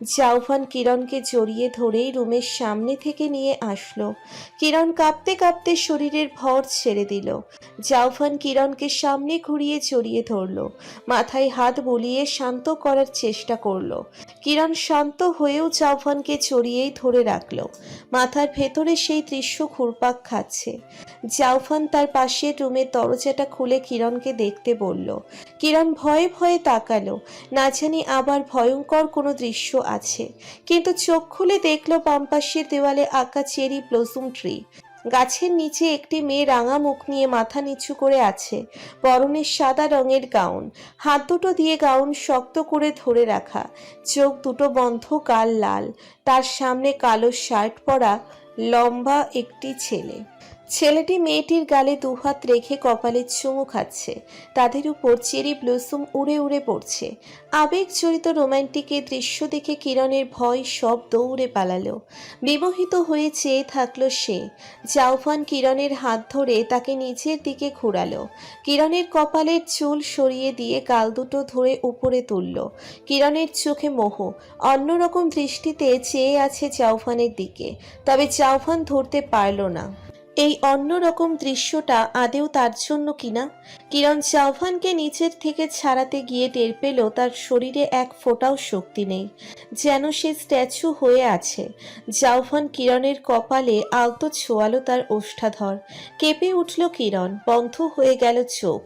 জাউফান কিরণকে জড়িয়ে ধরেই রুমের সামনে থেকে নিয়ে আসলো। কিরণ কাঁপতে কাঁপতে শরীরের ভর ছেড়ে দিল। জাউফান কিরণকে সামনে ঘুরিয়ে জড়িয়ে ধরলো। মাথায় হাত বুলিয়ে শান্ত করার চেষ্টা করল। কিরণ শান্ত হয়েও জাউফানকে জড়িয়েই ধরে রাখল। মাথার ভেতরে সেই দৃশ্য ঘুরপাক খাচ্ছে। জাউফান তার পাশের রুমের দরজাটা খুলে কিরণকে দেখতে বলল, কিরণ ভয়ে ভয়ে তাকালো। না জানি আবার ভয়ঙ্কর কোনো দৃশ্য আছে। কিন্তু চোখ খুলে দেখল বাম পাশের দেওয়ালে আঁকা চেরি ব্লসুম ট্রি। গাছের নিচে একটি মেয়ে রাঙা মুখ নিয়ে মাথা নিচু করে আছে। পরনের সাদা রঙের গাউন। হাত দুটো দিয়ে গাউন শক্ত করে ধরে রাখা। চোখ দুটো বন্ধ কাল লাল। তার সামনে কালো শার্ট পরা লম্বা একটি ছেলে। ছেলেটি মেয়েটির গালে দুহাত রেখে কপালে চুমু খাচ্ছে। তাদের উপর চেরি ব্লসুম উড়ে উড়ে পড়ছে। আবেগ জড়িত রোমান্টিক এই দৃশ্য দেখে কিরণের ভয় সব দৌড়ে পালালো। বিমোহিত হয়ে চেয়ে থাকল সে। জাউফান কিরণের হাত ধরে তাকে নিচের দিকে ঘোরালো। কিরণের কপালের চুল সরিয়ে দিয়ে গাল দুটো ধরে উপরে তুলল। কিরণের চোখে মোহ। অন্যরকম দৃষ্টিতে চেয়ে আছে জাউফানের দিকে। তবে জাউফান ধরতে পারল না। এই অন্যরকম দৃশ্যটা আদেও তার জন্য কিনা? কিরণ চাউফানকে নিচের থেকে ছাড়াতে গিয়ে টের পেল তার শরীরে এক ফোঁটাও শক্তি নেই। যেন সে স্ট্যাচু হয়ে আছে। জাউফান কিরণের কপালে আলতো ছোয়ালো তার ওষ্ঠাধর। কেঁপে উঠল কিরণ, বন্ধ হয়ে গেল চোখ।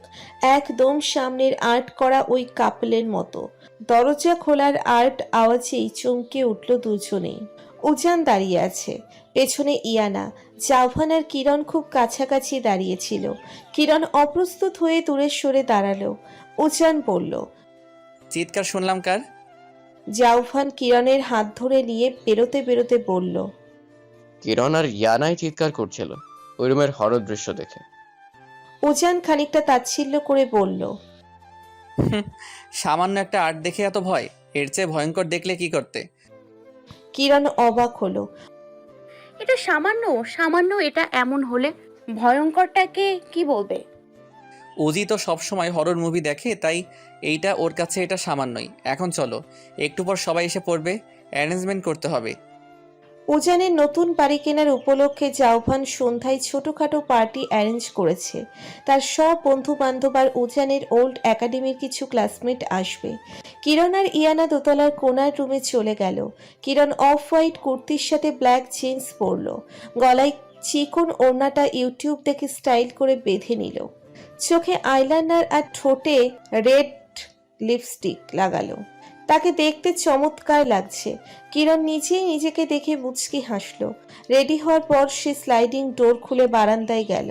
একদম সামনের আর্ট করা ওই কাপলের মতো। দরজা খোলার আর্ট আওয়াজেই চমকে উঠল দুজনেই। উজান দাঁড়িয়ে আছে। পেছনে ইয়ানা আর কিরণ খুব কাছাকাছি দাঁড়িয়েছিল। কিরণ অপ্রস্তুত হয়ে দূরে সরে দাঁড়াল। উজান বলল চিৎকার শুনলাম কার? জাউফান কিরণের হাত ধরে নিয়ে বেরোতে বেরোতে বলল কিরণ আর ইয়ানাই চিৎকার করছিল ওই রুমের হরর দৃশ্য দেখে। উজান খানিকটা তাচ্ছিল্য করে বলল সামান্য একটা আর্ট দেখে এত ভয় এর চেয়ে ভয়ঙ্কর দেখলে কি করতে? কিরণ অবাক হলো। এটা সামান্য সামান্য এটা এমন হলে ভয়ঙ্করটাকে কি বলবে? উজি তো সবসময় হরর মুভি দেখে তাই এইটা ওর কাছে এটা সামান্যই। এখন চলো একটু পর সবাই এসে পড়বে অ্যারেঞ্জমেন্ট করতে হবে। উজানের নতুন বাড়ি কেনার উপলক্ষে জাউফান সন্ধ্যায় ছোটখাটো পার্টি অ্যারেঞ্জ করেছে। তার সব বন্ধু বান্ধব আর উজানের ওল্ড একাডেমির কিছু ক্লাসমেট আসবে। কিরণ আর ইয়ানা দোতলার কোনার রুমে চলে গেল। কিরণ অফ হোয়াইট কুর্তির সাথে ব্ল্যাক জিন্স পরল। গলায় চিকন ওড়নাটা ইউটিউব দেখে স্টাইল করে বেঁধে নিল। চোখে আইলাইনার আর ঠোঁটে রেড লিপস্টিক লাগালো। তাকে দেখতে চমৎকার লাগছে। কিরণ নিজেই নিজেকে দেখে মুচকি হাসল। রেডি হওয়ার পর সে স্লাইডিং ডোর খুলে বারান্দায় গেল।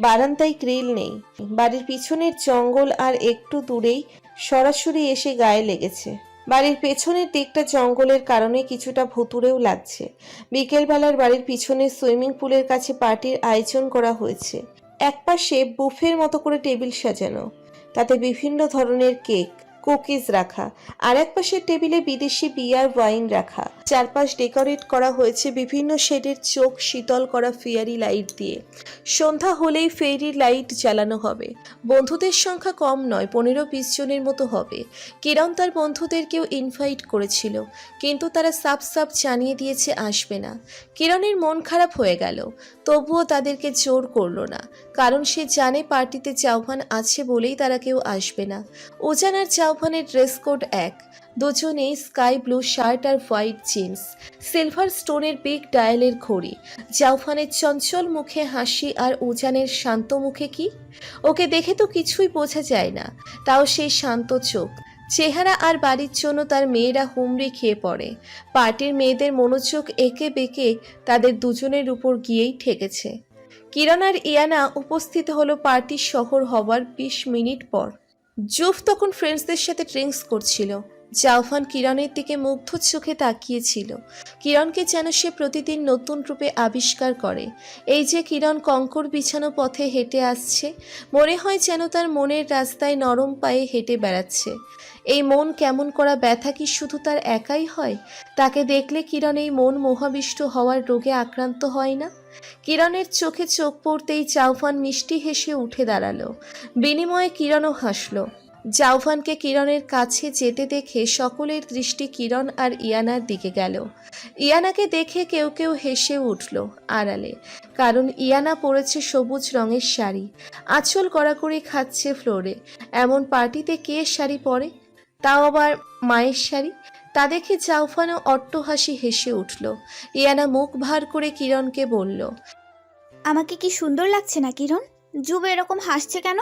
বারান্দায় গ্রিল নেই। বাড়ির পিছনের জঙ্গল আর একটু দূরেই সরাসরি এসে গায়ে লেগেছে। বাড়ির পেছনের দিকটা জঙ্গলের কারণে কিছুটা ভুতুরেও লাগছে। বিকেলবেলার বাড়ির পিছনে সুইমিং পুলের কাছে পার্টির আয়োজন করা হয়েছে। একপাশে বুফের মতো করে টেবিল সাজানো। তাতে বিভিন্ন ধরনের কেক, কুকিজ রাখা। আর এক পাশের টেবিলে বিদেশি বিয়ার ওয়াইন রাখা। চারপাশ ডেকোরেট করা হয়েছে বিভিন্ন শেডের চোখ শীতল করা ফেয়ারি লাইট দিয়ে। সন্ধ্যা হলেই ফেয়ারি লাইট জ্বালানো হবে। বন্ধুদের সংখ্যা কম নয়, পনেরো বিশ জনের মতো হবে। কিরণ তার বন্ধুদেরকেও ইনভাইট করেছিল, কিন্তু তারা সাপ সাপ জানিয়ে দিয়েছে আসবে না। কিরণের মন খারাপ হয়ে গেল, তবুও তাদেরকে জোর করল না, কারণ সে জানে পার্টিতে চাউফান আছে বলেই তারা কেউ আসবে না। উজান আর চাউফানের ড্রেস কোড এক। দুজনেই স্কাই ব্লু শার্ট আর হোয়াইট জিন্স। সিলভার স্টোনের বিগ ডায়ালের ঘড়ি। জাউফানের চঞ্চল মুখে হাসি আর উজানের শান্ত মুখে কি? ওকে দেখে তো কিছুই বোঝা যায় না। তাও সেই শান্ত চোখ। চেহারা আর বাড়ির জন্য তার মেয়েরা হুমড়ি খেয়ে পড়ে। পার্টির মেয়েদের মনোযোগ একে বেঁকে তাদের দুজনের উপর গিয়েই ঠেকেছে। কিরণ আর ইয়ানা উপস্থিত হলো পার্টির শহর হবার বিশ মিনিট পর। জুফ তখন ফ্রেন্ডসদের সাথে ড্রিঙ্কস করছিল। জাউফান কিরণের দিকে মুগ্ধ চোখে তাকিয়েছিল। কিরণকে যেন সে প্রতিদিন নতুন রূপে আবিষ্কার করে। এই যে কিরণ কঙ্কর বিছানো পথে হেঁটে আসছে, মনে হয় যেন তার মনের রাস্তায় নরম পায়ে হেঁটে বেড়াচ্ছে। এই মন কেমন করা ব্যথা কি শুধু তার একাই হয়? তাকে দেখলে কিরণ এই মন মোহাবিষ্ট হওয়ার রোগে আক্রান্ত হয় না? কিরণের চোখে চোখ পড়তেই চাউফান মিষ্টি হেসে উঠে দাঁড়াল। বিনিময়ে কিরণও হাসলো। জাউফানকে কিরণের কাছে যেতে দেখে সকলের দৃষ্টি কিরণ আর ইয়ানার দিকে গেল। ইয়ানাকে দেখে কেউ কেউ হেসে উঠল আড়ালে, কারণ ইয়ানা পরেছে সবুজ রঙের শাড়ি। আঁচল কড়াকড়ি খাচ্ছে ফ্লোরে। এমন পার্টিতে কে শাড়ি পরে? তাও আবার মায়ের শাড়ি? তা দেখে জাউফানও অট্টহাসি হেসে উঠল। ইয়ানা মুখ ভার করে কিরণকে বলল, আমাকে কি সুন্দর লাগছে না কিরণ? যুব এরকম হাসছে কেন?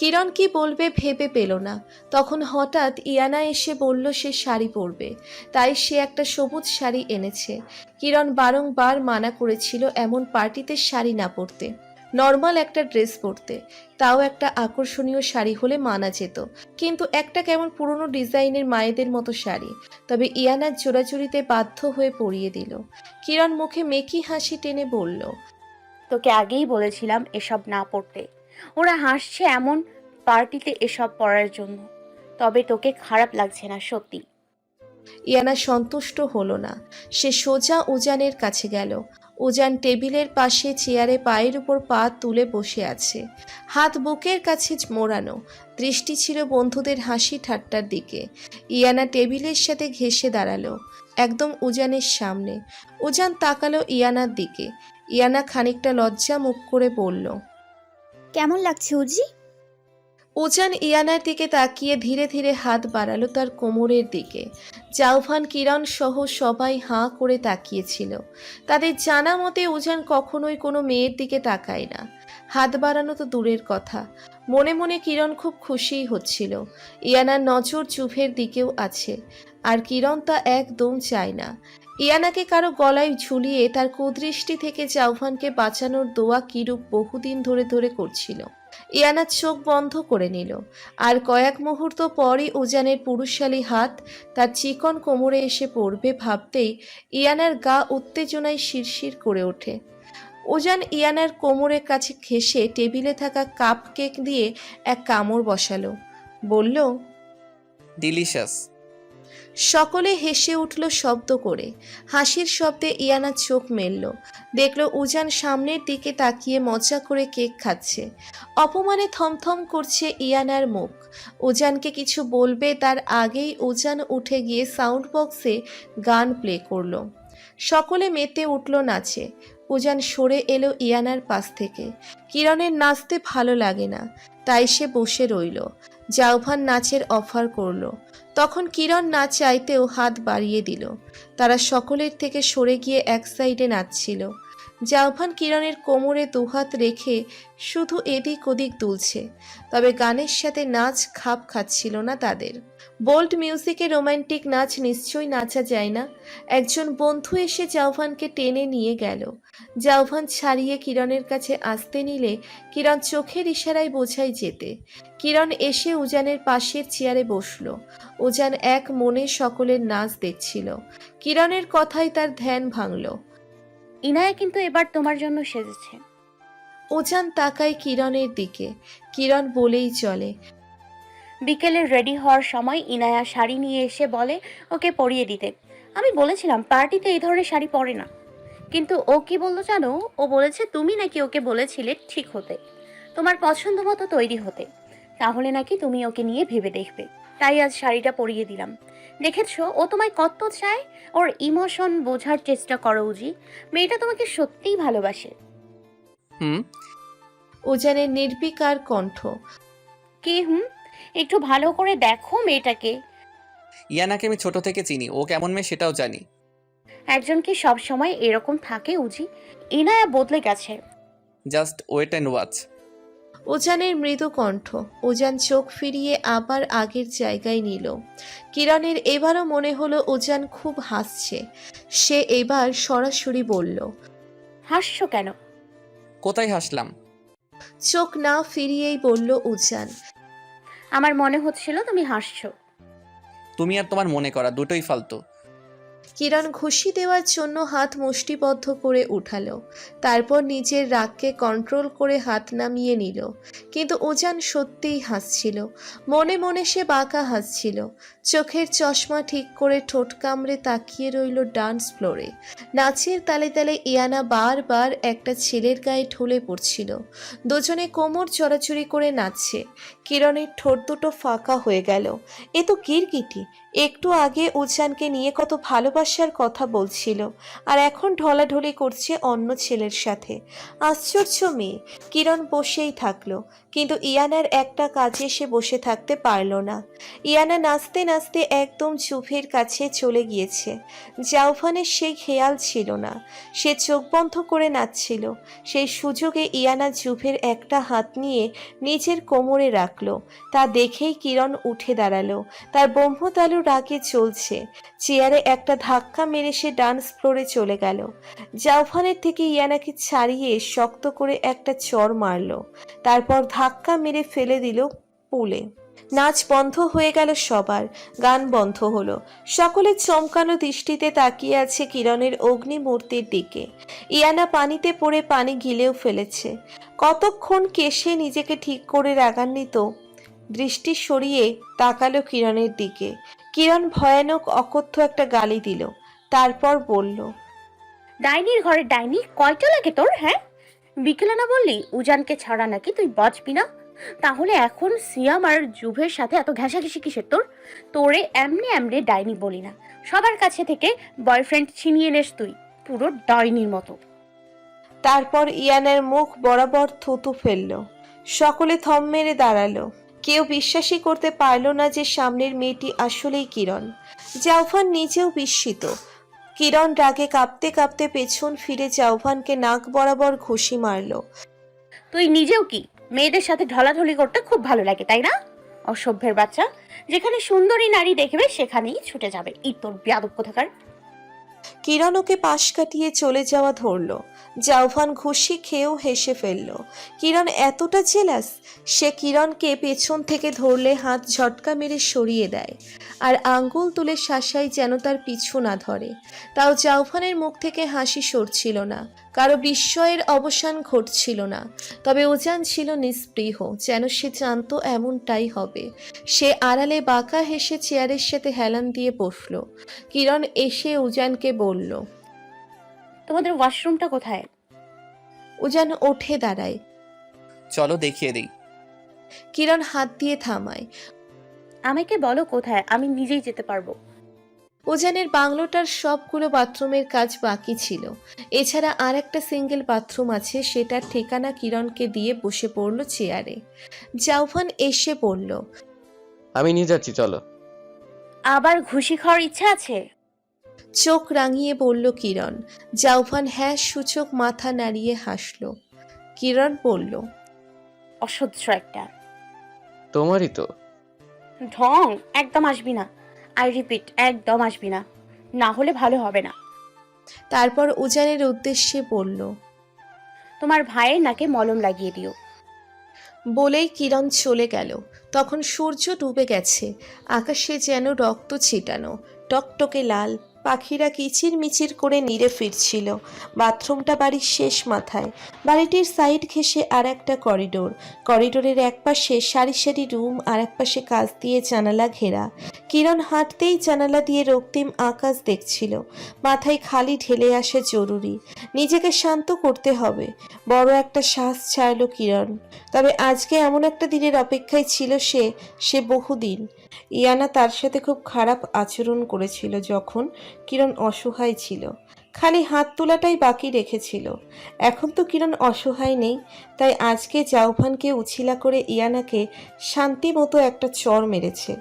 কিরণ কি বলবে ভেবে পেল না। তখন হঠাৎ ইয়ানা এসে বলল, সে শাড়ি পরবে। তাই সে একটা সবুজ শাড়ি এনেছে। কিরণ বারংবার মানা করেছিল এমন পার্টিতে শাড়ি না পরতে। নর্মাল একটা ড্রেস পরতে। তাও একটা আকর্ষণীয় শাড়ি হলে মানা যেত। কিন্তু একটা কেমন পুরনো ডিজাইনের মায়েদের মতো শাড়ি। তবে ইয়ানার জোড়াজুড়িতে বাধ্য হয়ে পরিয়ে দিল। কিরণ মুখে মেকি হাসি টেনে বলল, তোকে আগেই বলেছিলাম এসব না পড়তে ওরা হাসছে এমন পার্টিতে এসব পড়ার জন্য। তবে তোকে খারাপ লাগছে না, সত্যি। ইয়ানা সন্তুষ্ট হলো না। সে সোজা উজানের কাছে গেল। উজান টেবিলের পাশে চেয়ারে পায়ের উপর পা তুলে বসে আছে। হাত বুকের কাছে মোড়ানো। দৃষ্টি ছিল বন্ধুদের হাসি ঠাট্টার দিকে। ইয়ানা টেবিলের সাথে ঘেসে দাঁড়াল, একদম উজানের সামনে। উজান তাকালো ইয়ানার দিকে। ইয়ানা খানিকটা লজ্জা মুখ করে বলল কেমন লাগছে উজি? উজান ইয়ানার দিকে তাকিয়ে ধীরে ধীরে হাত বাড়ালো তার কোমরের দিকে। জাউফান কিরণ সহ সবাই হাঁ করে তাকিয়েছিল। তাদের জানা মতে উজান কখনোই কোনো মেয়ের দিকে তাকায় না। হাত বাড়ানো তো দূরের কথা। মনে মনে কিরণ খুব খুশিই হচ্ছিল। ইয়ানার নজর চুফের দিকেও আছে। আর কিরণ তা একদম চায় না। ইয়ানাকে কারও গলায় ঝুলিয়ে তার কুদৃষ্টি থেকে জাউফানকে বাঁচানোর দোয়া কিরূপ বহুদিন ধরে ধরে করছিল। ইয়ানা চোখ বন্ধ করে নিল। আর কয়েক মুহূর্ত পরই উজানের পুরুষশালী হাত তার চিকন কোমরে এসে পড়বে ভাবতেই ইয়ানার গা উত্তেজনায় শিরশির করে ওঠে। উজান ইয়ানার কোমরের কাছে ঘেসে টেবিলে থাকা কাপ কেক দিয়ে এক কামড় বসালো। বলল ডিলিশাস সকলে হেসে উঠল শব্দ করে। হাসির শব্দে ইয়ানা চোখ মেলল। দেখল উজান সামনের দিকে তাকিয়ে মজা করে কেক খাচ্ছে। অপমানে থমথম করছে ইয়ানার মুখ। উজানকে কিছু বলবে তার আগেই উজান উঠে গিয়ে সাউন্ড বক্সে গান প্লে করল। সকলে মেতে উঠল নাচে। উজান সরে এলো ইয়ানার পাশ থেকে। কিরণের নাচতে ভালো লাগে না, তাই সে বসে রইল। জাউভান নাচের অফার করল। তখন কিরণ না চাইতেও হাত বাড়িয়ে দিল। তারা সকলের থেকে সরে গিয়ে এক সাইডে নাচছিল। জাউভান কিরণের কোমরে দুহাত রেখে শুধু এদিক ওদিক দুলছে, তবে গানের সাথে নাচ খাপ খাচ্ছিল না তাদের। বোল্ড মিউজিকে রোমান্টিক নাচ নিশ্চয়ই নাচা যায় না। একজন বন্ধু এসে জাউভানকে টেনে নিয়ে গেল। জাউভান ছাড়িয়ে কিরণের কাছে আসতে নিলে কিরণ চোখের ইশারায় বোঝাই যেতে। কিরণ এসে উজানের পাশের চেয়ারে বসল। উজান এক মনে সকলের নাচ দেখছিল। কিরণের কথাই তার ধ্যান ভাঙল। ইনায়া কিন্তু এবার তোমার জন্য সেজেছে। ওজান তাকায় কিরণের দিকে। কিরণ বলেই চলে। বিকেলে রেডি হওয়ার সময় ইনায়া শাড়ি নিয়ে এসে বলে ওকে পরিয়ে দিতে। আমি বলেছিলাম পার্টিতে এই ধরনের শাড়ি পরে না। কিন্তু ও কি বলল জানো? ও বলেছে তুমি নাকি ওকে বলেছিলে ঠিক হতে। তোমার পছন্দ মতো তৈরি হতে। তাহলে নাকি তুমি ওকে নিয়ে ভেবে দেখবে। তাই আজ শাড়িটা পরিয়ে দিলাম। দেখেছ ও তোমায় কত চায়? ওর ইমোশন বোঝার চেষ্টা করো উজি। মেয়েটা তোমাকে সত্যিই ভালোবাসে। হুম? উজানের নির্বিকার কণ্ঠ। কি হুম? একটু ভালো করে দেখো মেয়েটাকে। ইয়ানাকে আমি ছোট থেকে চিনি ও কেমন মেয়ে সেটাও জানি। একজন কি সব সময় এরকম থাকে উজি? ইনায়া বদলে গেছে। Just wait and watch. উজানের মৃদু কণ্ঠ উজান চোখ ফিরিয়ে আবার আগের জায়গায় নিল। কিরণের এবারও মনে হলো উজান খুব হাসছে। সে এবার সরাসরি বলল হাসছো কেন? কোথায় হাসলাম? চোখ না ফিরিয়েই বলল উজান আমার মনে হচ্ছিল তুমি হাসছো। তুমি আর তোমার মনে করা দুটোই ফালতু। কিরণ ঘুষি দেওয়ার জন্য হাত মুষ্টিবদ্ধ করে উঠালো। তারপর নিজের রাগকে কন্ট্রোল করে হাত নামিয়ে নিল। কিন্তু উজান সত্যিই হাসছিল। মনে মনে সে বাঁকা হাসছিল। চোখের চশমা ঠিক করে ঠোঁট কামড়ে তাকিয়ে রইল ডান্স ফ্লোরে নাচের তালে তালে ইয়ানা বারবার একটা ছেলের গায়ে ঢলে পড়ছিল। দুজনে কোমর চড়াচড়ি করে নাচছে। কিরণের ঠোঁট দুটো ফাঁকা হয়ে গেল। এ তো কিরকিটি একটু আগে উজানকে নিয়ে কত ভালোবাসার কথা বলছিল, আর এখন ঢলাঢলি করছে অন্য ছেলের সাথে। আশ্চর্য মেয়ে, কিরণ বসেই থাকল। কিন্তু ইয়ানার একটা কাজে সে বসে থাকতে পারল না। ইয়ানা নাচতে নাচতে একদম চুফের কাছে চলে গিয়েছে। জাউফানের সেই খেয়াল ছিল না। সে চোখ বন্ধ করে নাচছিল। সেই সুযোগে ইয়ানা জুভের একটা হাত নিয়ে নিজের কোমরে রাখল। তা দেখেই কিরণ উঠে দাঁড়াল। তার ব্রহ্মতালু রাগে চলছে। চেয়ারে একটা ধাক্কা মেরে সে ডান্স ফ্লোরে চলে গেল। জাউফানের থেকে ইয়ানাকে ছাড়িয়ে শক্ত করে একটা চর মারলো। তারপর ধাক্কা মেরে ফেলে দিল পুলে। নাচ বন্ধ হয়ে গেল সবার, গান বন্ধ হলো। সকলে চমকানো দৃষ্টিতে তাকিয়ে আছে কিরণের অগ্নিমূর্তির দিকে। ইয়ানা পানিতে পড়ে পানি গিলেও ফেলেছে। কতক্ষণ কেশে নিজেকে ঠিক করে রাগান্বিত? দৃষ্টি সরিয়ে তাকালো কিরণের দিকে। কিরণ ভয়ানক অকথ্য একটা গালি দিল, তারপর বলল, ডাইনির ঘরে ডাইনি, কয়টা লাগে তোর হ্যাঁ? বিকেলে না বললি উজানকে ছাড়া নাকি তুই বাঁচবি না? তাহলে এখন সিয়াম আর জুভের সাথে এত ঘেঁষাঘেঁষি কিসের তোর? তোরে এমনি এমনি ডাইনি বলি না। সবার কাছে থেকে বয়ফ্রেন্ড ছিনিয়ে নেস তুই, পুরো ডাইনির মতো। তারপর ইয়ানের মুখ বরাবর থুতু ফেলল। সকলে থম মেরে দাঁড়াল। কেউ বিশ্বাসই করতে পারল না যে সামনের মেয়েটি আসলেই কিরণ। জাউফান নিজেও বিস্মিত। কিরণ রাগে কাঁপতে কাঁপতে পেছন ফিরে চাউভানকে নাক বরাবর ঘুষি মারল। তুই নিজেও কি মেয়েদের সাথে ঢলাঢলি করতে খুব ভালো লাগে, তাই না? অসভ্যের বাচ্চা, যেখানে সুন্দরী নারী দেখবে সেখানেই ছুটে যাবে। ই তোর ব্যাদব কোথাকার? কিরণ ওকে পাশ কাটিয়ে চলে যাওয়া ধরল। জাউফান ঘুষি খেয়েও হেসে ফেলল। কিরণ এতটা জেলাস? সে কিরণকে পেছন থেকে ধরলে হাত ঝটকা মেরে সরিয়ে দেয় আর আঙ্গুল তুলে শাসাই যেন তার পিছু না ধরে। তাও জাউফানের মুখ থেকে হাসি সরছিল না। কারও বিস্ময়ের অবসান ঘটছিল না। তবে উজান ছিল নিস্পৃহ, যেন সে জানতো এমনটাই হবে। সে আড়ালে বাঁকা হেসে চেয়ারের সাথে হেলান দিয়ে বসল। কিরণ এসে উজানকে বলল তোমাদের ওয়াশরুমটা কোথায়? উজান ওঠে দাঁড়ায়। চলো দেখিয়ে দিই। কিরণ হাত দিয়ে থামায়। আমাকে বলো কোথায় আমি নিজেই যেতে পারব। উজানের বাংলোটার সবগুলো বাথরুমের কাজ বাকি ছিল। এছাড়া আর একটা সিঙ্গেল বাথরুম আছে সেটার ঠিকানা কিরণকে দিয়ে বসে পড়ল চেয়ারে। জাউফান এসে পড়ল আমি নিয়ে যাচ্ছি চলো। আবার ঘুষি খাওয়ার ইচ্ছা আছে? চোখ রাঙিয়ে বলল কিরণ। জাউফান হ্যাঁ সূচক মাথা নাড়িয়ে হাসল। কিরণ বলল অসহ্য একটা। তোমারই তো। ঢং একদম আসবি না। আই রিপিট একদম আসবি না। না হলে ভালো হবে না। তারপর উজানের উদ্দেশ্যে বলল তোমার ভাইয়ের নাকে মলম লাগিয়ে দিও। বলেই কিরণ চলে গেল। তখন সূর্য ডুবে গেছে। আকাশে যেন রক্ত ছিটানো টকটকে লাল পাখিরা কিচির মিচির করে নিরে ফিরছিল। বাথরুমটা বাড়ির শেষ মাথায়। বাড়িটির সাইড ঘেঁষে আর একটা করিডোর। করিডোরের এক পাশে সারি সারি রুম, আর এক পাশে কাজ দিয়ে জানালা ঘেরা। কিরণ হাঁটতেই জানালা দিয়ে রক্তিম আকাশ দেখছিল। মাথায় খালি ঢেলে আসা জরুরি। নিজেকে শান্ত করতে হবে। বড় একটা শ্বাস ছাড়ল কিরণ। তবে আজকে এমন একটা দিনের অপেক্ষায় ছিল সে সে বহুদিন। ইয়ানা তার সাথে খুব খারাপ আচরণ করেছিল যখন কিরণ অসহায় ছিল। খালি হাত তোলাটাই বাকি রেখেছিল। এখন তো কিরণ অসহায় নেই, তাই আজকে জাউফানকে উছিলা করে ইয়ানাকে শান্তি মতো একটা চর মেরেছে।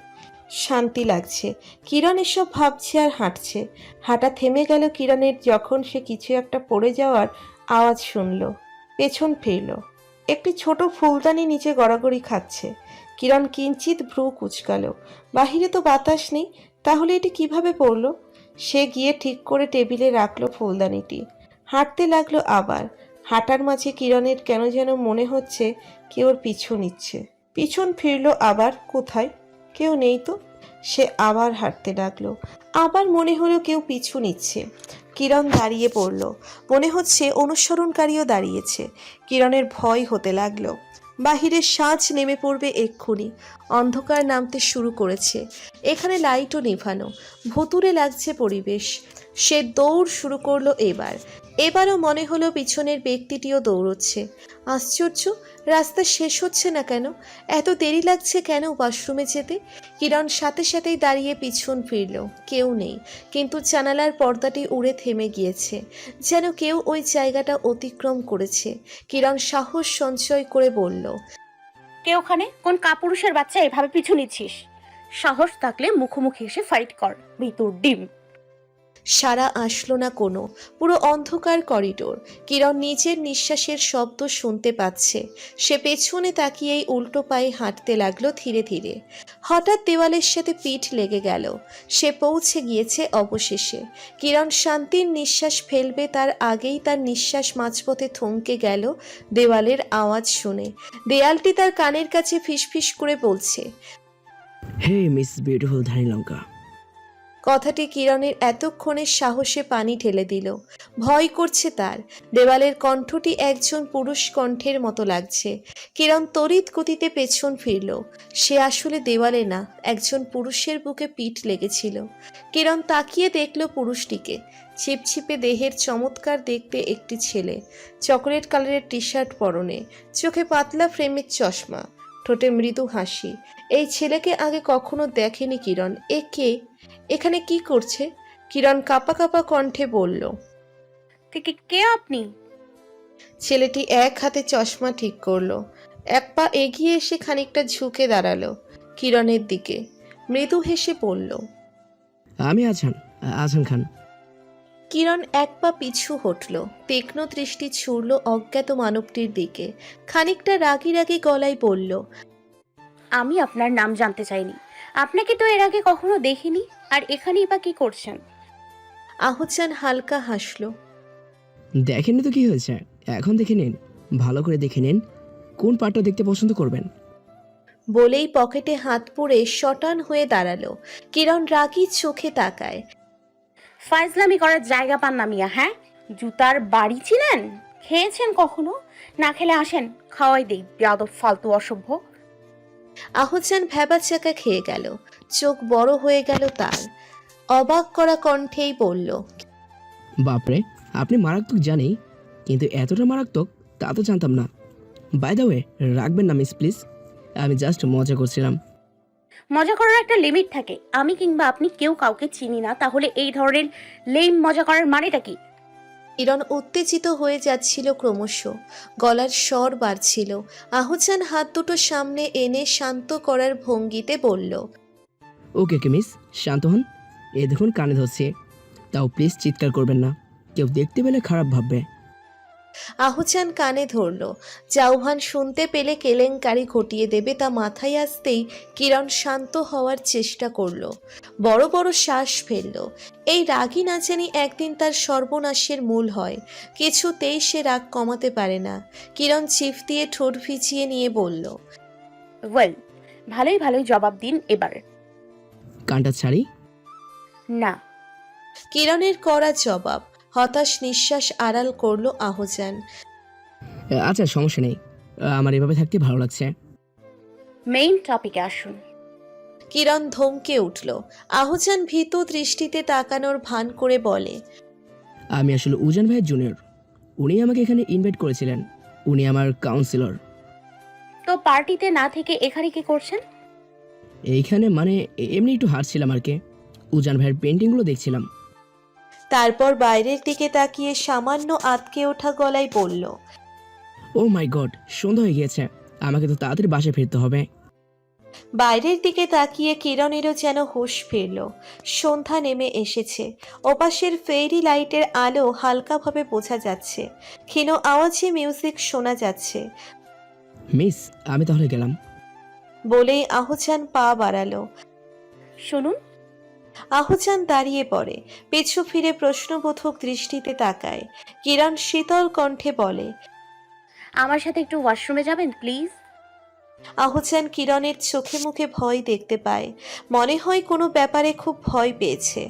শান্তি লাগছে। কিরণ এসব ভাবছে আর হাঁটছে। হাঁটা থেমে গেল কিরণের যখন সে কিছু একটা পড়ে যাওয়ার আওয়াজ শুনল। পেছন ফিরল। একটি ছোট ফুলদানি নিচে গড়াগড়ি খাচ্ছে। কিরণ কিঞ্চিত ভ্রু কুচকাল। বাহিরে তো বাতাস নেই, তাহলে এটি কীভাবে পড়ল? সে গিয়ে ঠিক করে টেবিলে রাখল ফুলদানিটি। হাঁটতে লাগল আবার। হাঁটার মাঝে কিরণের কেন যেন মনে হচ্ছে কেউ ওর পিছু নিচ্ছে। পিছন ফিরলো আবার, কোথায়? কেউ নেই তো? সে আবার হাঁটতে লাগল। আবার মনে হলো কেউ পিছু নিচ্ছে। কিরণ দাঁড়িয়ে পড়ল। মনে হচ্ছে অনুসরণকারীও দাঁড়িয়েছে। কিরণের ভয় হতে লাগল। বাহিরে সাজ নেমে পড়বে এক্ষুনি। অন্ধকার নামতে শুরু করেছে। এখানে লাইটও নেভানো। ভতুরে লাগছে পরিবেশ। সে দৌড় শুরু করল এবার। এবারও মনে হলো পিছনের ব্যক্তিটিও দৌড়চ্ছে। আশ্চর্য, রাস্তা শেষ হচ্ছে না কেন? এত দেরি লাগছে কেন ওয়াশরুমে যেতে? কিরণ সাথে সাথেই দাঁড়িয়ে পিছন ফিরল। কেউ নেই, কিন্তু জানালার পর্দাটি উড়ে থেমে গিয়েছে। যেন কেউ ওই জায়গাটা অতিক্রম করেছে। কিরণ সাহস সঞ্চয় করে বলল, কে ওখানে? কোন কাপুরুষের বাচ্চা? এভাবে পিছু নিচ্ছিস? সাহস থাকলে মুখোমুখি এসে ফাইট কর, ভিতর ডিম। সারা আসলো না কোনো। পুরো অন্ধকার করিডোর। কিরণ নিজের নিঃশ্বাসের শব্দ শুনতে পাচ্ছে। সে পেছনে তাকিয়েই উল্টো পায়ে হাঁটতে লাগল ধীরে ধীরে। হঠাৎ দেওয়ালের সাথে পিঠ লেগে গেল। সে পৌঁছে গিয়েছে অবশেষে। কিরণ শান্তির নিঃশ্বাস ফেলবে তার আগেই তার নিঃশ্বাস মাঝপথে থমকে গেল দেওয়ালের আওয়াজ শুনে। দেয়ালটি তার কানের কাছে ফিসফিস করে বলছে, হে মিস বিউটিফুল ধানি লঙ্কা কথাটি কিরণের এতক্ষণের সাহসে পানি ঠেলে দিল। ভয় করছে তার। দেওয়ালের কণ্ঠটি একজন পুরুষ কণ্ঠের মতো লাগছে। কিরণ তড়িৎ গতিতে পেছন ফিরল। সে আসলে দেওয়ালে না, একজন পুরুষের বুকে পিঠ লেগেছিল। কিরণ তাকিয়ে দেখল পুরুষটিকে। ছিপছিপে দেহের চমৎকার দেখতে একটি ছেলে। চকলেট কালারের টি শার্ট পরনে। চোখে পাতলা ফ্রেমের চশমা। ঠোঁটে মৃদু হাসি। এই ছেলেকে আগে কখনো দেখেনি কিরণ। এ কে? এখানে কি করছে? কিরণ কাপা কাপা কণ্ঠে বলল কে- কে- কে আপনি? ছেলেটি এক হাতে চশমা ঠিক করল এক পা এগিয়ে এসে খানিকটা ঝুঁকে দাঁড়াল কিরণের দিকে। মৃদু হেসে পড়ল আমি আছান আছান খান। কিরণ এক পা পিছু হটল তীক্ষ্ণ দৃষ্টি ছুড়ল অজ্ঞাত মানবটির দিকে। খানিকটা রাগি রাগি গলায় বলল আমি আপনার নাম জানতে চাইনি। আপনাকে তো এর আগে কখনো দেখিনি। আর এখানেই বা কি করছেন? আহচান হালকা হাসল। দেখেননি তো কি হয়েছে? এখন দেখে নিন ভালো করে দেখে নিন কোন পার্টটা দেখতে পছন্দ করবেন? বলেই পকেটে হাত পুড়ে শটান হয়ে দাঁড়াল। কিরণ রাগি চোখে তাকায়। ফাইজলামি করার জায়গা পান না মিয়া হ্যাঁ? জুতার বাড়ি ছিলেন? খেয়েছেন কখনো? না খেলে আসেন খাওয়াই দেই বেয়াদব ফালতু অসভ্য। আহজান ভ্যাবা চাকা খেয়ে গেল। চোখ বড় হয়ে গেল তার। অবাক করা কণ্ঠেই বলল বাপরে আপনি মারাত্মক জানি কিন্তু এতটা মারাত্মক তা তো জানতাম না। বাই দ্য ওয়ে রাখবেন না মিস প্লিজ আমি জাস্ট মজা করছিলাম। মজা করার একটা লিমিট থাকে। আমি কিংবা আপনি কেউ কাউকে চিনি না তাহলে এই ধরনের লেম মজা করার মানেটা কি? কিরণ উত্তেজিত হয়ে যাচ্ছিল ক্রমশ। গলার স্বর বাড়ছিল। আহচান হাত দুটো সামনে এনে শান্ত করার ভঙ্গিতে বলল, ওকে ওকে মিস? শান্ত হন। এ দেখুন কানে ধরছে। তাও প্লিজ চিৎকার করবেন না। কেউ দেখতে পেলে খারাপ ভাববে। আহজান কানে ধরল। জাউহান শুনতে পেলে কেলেঙ্কারি ঘটিয়ে দেবে তা মাথায় আসতেই কিরণ শান্ত হওয়ার চেষ্টা করল। বড় বড় শ্বাস ফেলল। এই রাগই না জানি একদিন তার সর্বনাশের মূল হয়। কিছুতেই সে রাগ কমাতে পারে না। কিরণ চিফ দিয়ে ঠোঁট ভিজিয়ে নিয়ে বলল ওয়েল ভালোই ভালোই জবাব দিন এবার। কানটা ছাড়ি? না। কিরণের করা জবাব হতাশ নিঃশ্বাস আড়াল করল আহজান। আচ্ছা সমস্যা নেই। আমার এভাবে থাকতে ভালো লাগছে। মেইন টপিকে আসুন। কিরণ ধমকে উঠল। আহজান ভীত দৃষ্টিতে তাকানোর ভান করে বলে আমি আসলে উজান ভাইয়ের জুনিয়র। উনি আমাকে এখানে ইনভাইট করেছিলেন। উনি আমার কাউন্সিলর তো পার্টিতে না থেকে এখানে কি করছেন? এইখানে মানে এমনি একটু হাঁটছিলাম আর কি। উজান ভাইয়ের পেন্টিংগুলো দেখছিলাম। তারপর বাইরের দিকে তাকিয়ে সামান্য আতকে ওঠা গলায় বলল ও মাই গড সন্ধ্যা হয়ে গিয়েছে। আমাকে তো তাড়াতাড়ি বাসে ফিরতে হবে। বাইরের দিকে তাকিয়ে কিরণেরও যেন হুঁশ ফিরল। সন্ধ্যা নেমে এসেছে। ওপাশের ফেরি লাইটের আলো হালকাভাবে বোঝা যাচ্ছে। ক্ষীণ আওয়াজে মিউজিক শোনা যাচ্ছে। মিস আমি তাহলে গেলাম। বলেই আহজান পা বাড়ালো। শুনুন আহজান দাঁড়িয়ে পড়ে পিছু ফিরে প্রশ্নবোধক দৃষ্টিতে তাকায়। কিরণ শীতল কণ্ঠে বলে আমার সাথে একটু ওয়াশরুমে যাবেন প্লিজ? আহজান কিরণের চোখে মুখে ভয় দেখতে পায়। মনে হয় কোনো ব্যাপারে খুব ভয় পেয়েছে।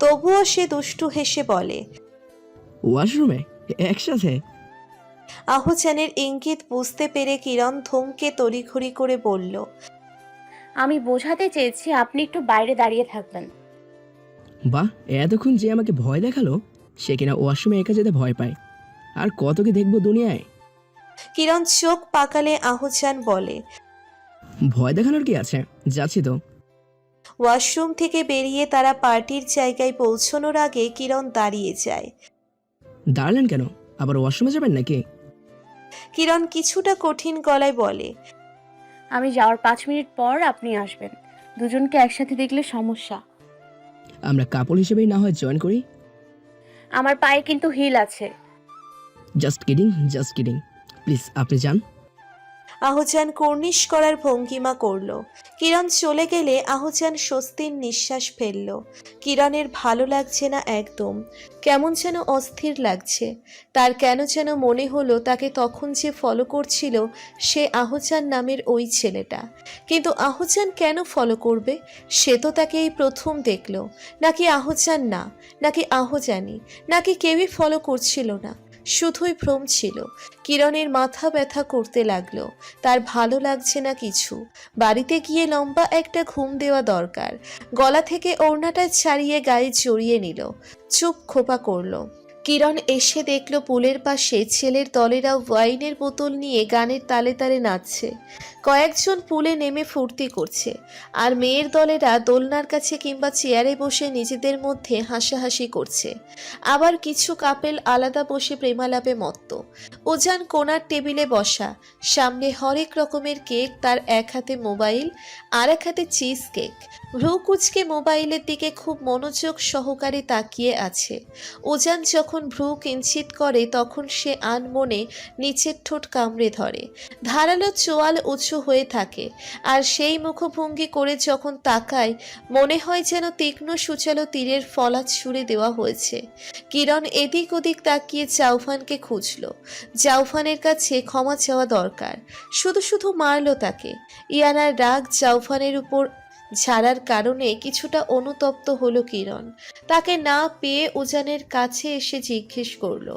তবুও সে দুষ্টু হেসে বলে ওয়াশরুমে? একসাথে? আহচানের ইঙ্গিত বুঝতে পেরে কিরণ থমকে তড়িঘড়ি করে বলল আমি বোঝাতে চেয়েছি আপনি একটু বাইরে দাঁড়িয়ে থাকবেন। বাহ এতক্ষণ যে আমাকে ভয় দেখাল সে কিনা ওয়াশরুমে একা যেতে ভয় পায়। আর কত কি দেখব দুনিয়ায়? কিরণ চোখ পাকালে আহচান বলে ভয় দেখানোর কি আছে? যাচ্ছি তো। ওয়াশরুম থেকে বেরিয়ে তারা পার্টির জায়গায় পৌঁছানোর আগে কিরণ দাঁড়িয়ে যায়। দাঁড়ালেন কেন? আবার ওয়াশরুমে যাবেন নাকি? কিরণ কিছুটা কঠিন গলায় বলে আমি যাওয়ার পাঁচ মিনিট পর আপনি আসবেন। দুজনকে একসাথে দেখলে সমস্যা। আমরা কাপড় হিসেবেই না হয় জয়েন করি। আমার পায়ে কিন্তু হিল আছে। Just kidding just kidding please আপনি যান। আহজান কর্নিশ করার ভঙ্গিমা করল। কিরণ চলে গেলে আহজান স্বস্তির নিঃশ্বাস ফেলল। কিরণের ভালো লাগছে না একদম। কেমন যেন অস্থির লাগছে। তার কেন যেন মনে হলো তাকে তখন যে ফলো করছিল সে আহজান নামের ওই ছেলেটা। কিন্তু আহজান কেন ফলো করবে? সে তো তাকে এই প্রথম দেখল। নাকি আহজান না? নাকি আহজানি নাকি কেউই ফলো করছিল না? শুধুই ভ্রম ছিল। কিরণের মাথা ব্যথা করতে লাগল। তার ভালো লাগছে না কিছু। বাড়িতে গিয়ে লম্বা একটা ঘুম দেওয়া দরকার। গলা থেকে ওড়নাটা ছাড়িয়ে গায়ে জড়িয়ে নিল। চুপ খোপা করল। কিরণ এসে দেখল পুলের পাশে ছেলের দলেরা ওয়াইনের বোতল নিয়ে গানের তালে তালে নাচছে। কয়েকজন পুলে নেমে ফুর্তি করছে। আর মেয়ের দলেরা দোলনার কাছে কিংবা চেয়ারে বসে নিজেদের মধ্যে হাসাহাসি করছে। আবার কিছু কাপেল আলাদা বসে প্রেমালাপে মত্ত। ওজান কোনার টেবিলে বসা। সামনে হরেক রকমের কেক, তার এক হাতে মোবাইল আর এক হাতে চিজ কেক। ভ্রু কুচকে মোবাইলের দিকে খুব মনোযোগ সহকারে তাকিয়ে আছে। ওজান যখন ভ্রু কিঞ্চিত করে, তখন সে আনমনে নিচের ঠোঁট কামড়ে ধরে। ধারালো চোয়াল উঁচু হয়ে থাকে। আর সেই মুখভঙ্গি করে যখন তাকায় মনে হয় যেন তীক্ষ্ণ সূচালো তীরের ফলা ছুঁড়ে দেওয়া হয়েছে। কিরণ এদিক ওদিক তাকিয়ে জাউফানকে খুঁজল। জাউফানের কাছে ক্ষমা চাওয়া দরকার। শুধু শুধু মারল তাকে। ইয়ানার রাগ জাউফানের উপর ঝাড়ার কারণে কিছুটা অনুতপ্ত হলো কিরণ। তাকে না পেয়ে উজানের কাছে এসে জিজ্ঞেস করল